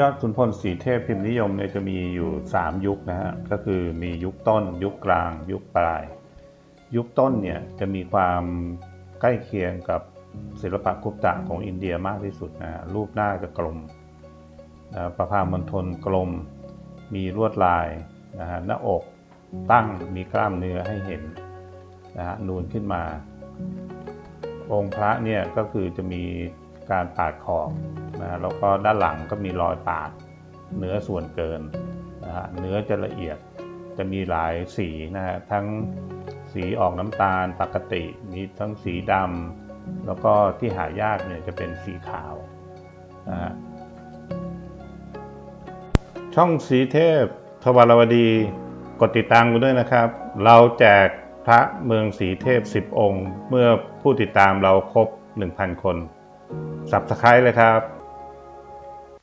ยอดขุนพลสีเทพพิมพ์นิยมเนี่ยจะมีอยู่ 3 ยุคนะฮะก็คือมียุคต้น ยุคกลาง ยุคปลาย ยุคต้นเนี่ยจะมีความใกล้เคียงกับศิลปะกุปตะของอินเดียมากที่สุดนะรูปหน้าจะกลมนะประพามณฑลกลม มีลวดลายนะฮะหน้าอกตั้งมีกล้ามเนื้อให้เห็นนะฮะนูนขึ้นมา องค์พระเนี่ยก็คือจะมี การปาดขอบนะฮะแล้วก็ด้านหลังก็มีรอยปาดเนื้อส่วนเกินนะฮะเนื้อจะละเอียดจะมีหลายสีนะฮะทั้งสีออกน้ำตาลปกติ มีทั้งสีดำแล้วก็ที่หายากเนี่ยจะเป็นสีขาวนะฮะช่องสีเทพทวารวดีกดติดตามกันด้วยนะครับ เราแจกพระเมืองสีเทพ 10 องค์ เมื่อผู้ติดตามเราครบ 1,000 คน สับสไครเลยครับ